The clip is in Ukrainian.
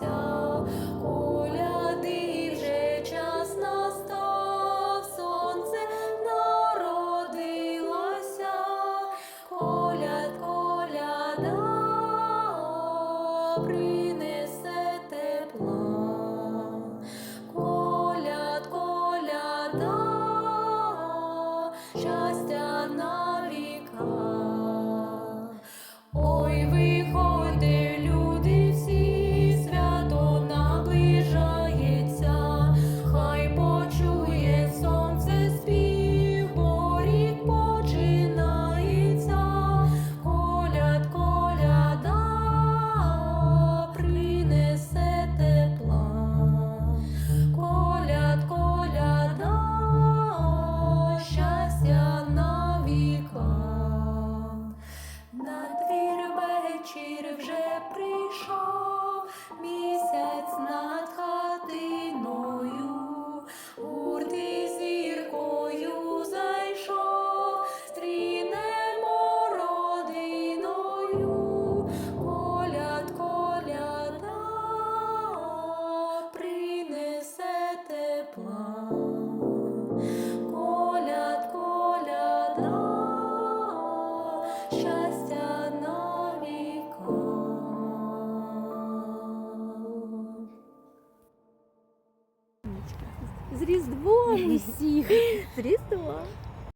있어. Щастя на віка. З Різдвом усіх! З Різдвом!